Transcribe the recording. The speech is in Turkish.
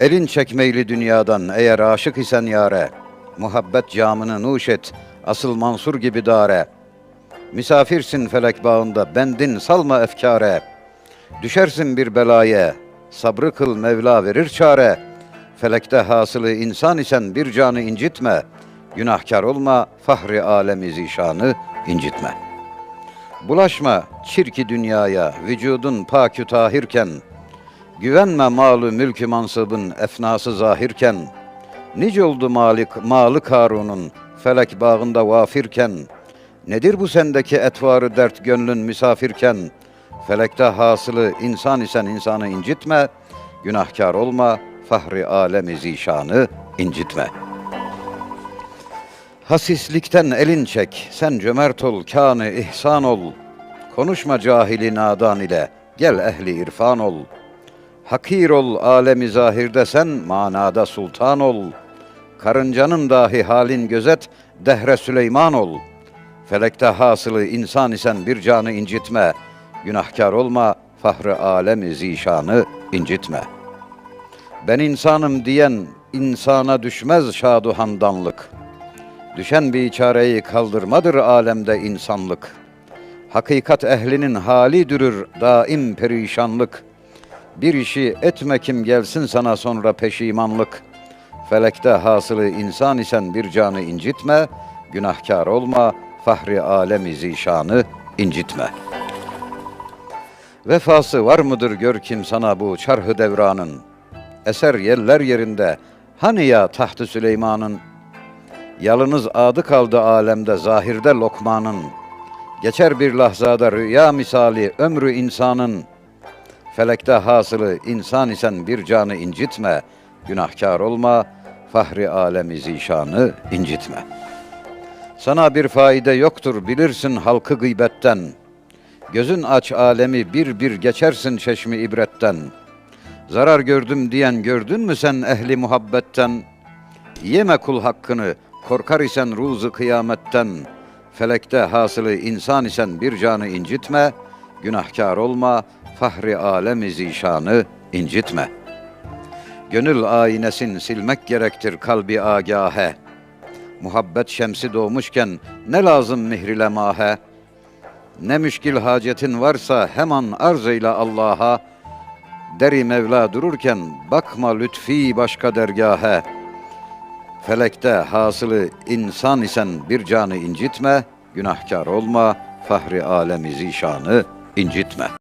Elin çekmeyli dünyadan eğer aşık isen yare, muhabbet camını nuş et, asıl Mansur gibi dare. Misafirsin felek bağında, bendin salma efkare. Düşersin bir belaya, sabrı kıl Mevla verir çare. Felekte hasılı insan isen bir canı incitme. Günahkar olma, fahri alemi zişanı incitme. Bulaşma çirki dünyaya, vücudun pakü tahirken, Güvenme malı mülkü mansıbın efnası zahirken, Nice oldu malik malı Karun'un felek bağında vafirken, Nedir bu sendeki etvarı dert gönlün misafirken, Felekte hasılı insan isen insanı incitme, Günahkar olma, fahri alemi zişanı incitme. Hasislikten elin çek, sen cömert ol, kânı ihsan ol. Konuşma cahili nadan ile, gel ehli irfan ol. Hakir ol alemi zahirde sen, manada sultan ol. Karıncanın dahi halin gözet, dehre Süleyman ol. Felekte hasılı insan isen bir canı incitme. Günahkar olma, fahrı alemi zişanı incitme. Ben insanım diyen insana düşmez şadu handanlık. Düşen bir çareyi kaldırmadır alemde insanlık. Hakikat ehlinin hali dürür daim perişanlık. Bir işi etme kim gelsin sana sonra peşimanlık. Felekte hasılı insan isen bir canı incitme, günahkar olma, fahri alemi zişanı incitme. Vefası var mıdır gör kim sana bu çarhı devranın? Eser yerler yerinde, hani ya tahtı Süleyman'ın? Yalınız adı kaldı alemde zahirde lokmanın. Geçer bir lahzada rüya misali ömrü insanın. Felekte hasılı insan isen bir canı incitme. Günahkar olma, fahri alemi zişanı incitme. Sana bir faide yoktur bilirsin halkı gıybetten. Gözün aç alemi bir bir geçersin çeşmi ibretten. Zarar gördüm diyen gördün mü sen ehli muhabbetten? Yeme kul hakkını, korkar isen ruzu kıyametten. Felekte hasılı insan isen bir canı incitme, günahkar olma, fahri alemi zişanı incitme. Gönül aynesin silmek gerektir kalbi agahe. Muhabbet şemsi doğmuşken ne lazım mihrile mahe? Ne müşkil hacetin varsa hemen arz eyle Allah'a. Deri Mevla dururken bakma lütfi başka dergahe. Felekte hasılı insan isen bir canı incitme, günahkar olma, fahri alemi zişanı incitme.